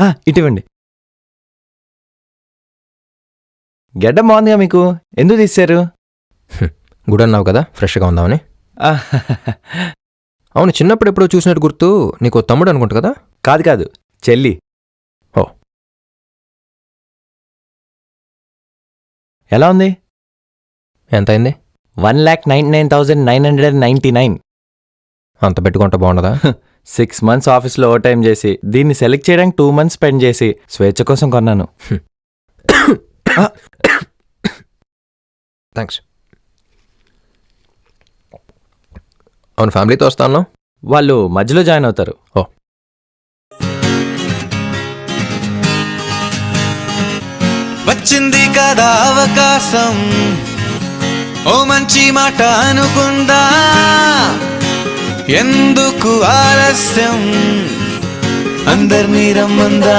ఆ, ఇటివ్వండి. గెడ్డ బాగుందిగా మీకు? ఎందుకు తీశారు గుడ్ అన్నావు కదా ఫ్రెష్గా ఉందామని. అవును చిన్నప్పుడు ఎప్పుడో చూసినట్టు గుర్తు నీకు తమ్ముడు అనుకుంటా కదా? కాదు కాదు చెల్లి. ఓ. ఎలా ఉంది? ఎంత అయింది one lakh nine nine thousand nine hundred and ninety nine. అంత పెట్టుకుంటే బాగుండదా? సిక్స్ మంత్స్ ఆఫీస్లో ఓవర్ టైం చేసి దీన్ని సెలెక్ట్ చేయడానికి టూ మంత్స్ స్పెండ్ చేసి స్వేచ్ఛ కోసం కొన్నాను. థ్యాంక్స్ అవును ఫ్యామిలీతో వస్తాను వాళ్ళు మధ్యలో జాయిన్ అవుతారు. ఓ. వచ్చింది కదా అవకాశం. ఓ మంచి మాట అనుకుందా? ఎందుకు ఆలస్యం? అందరినీ రమ్మందా?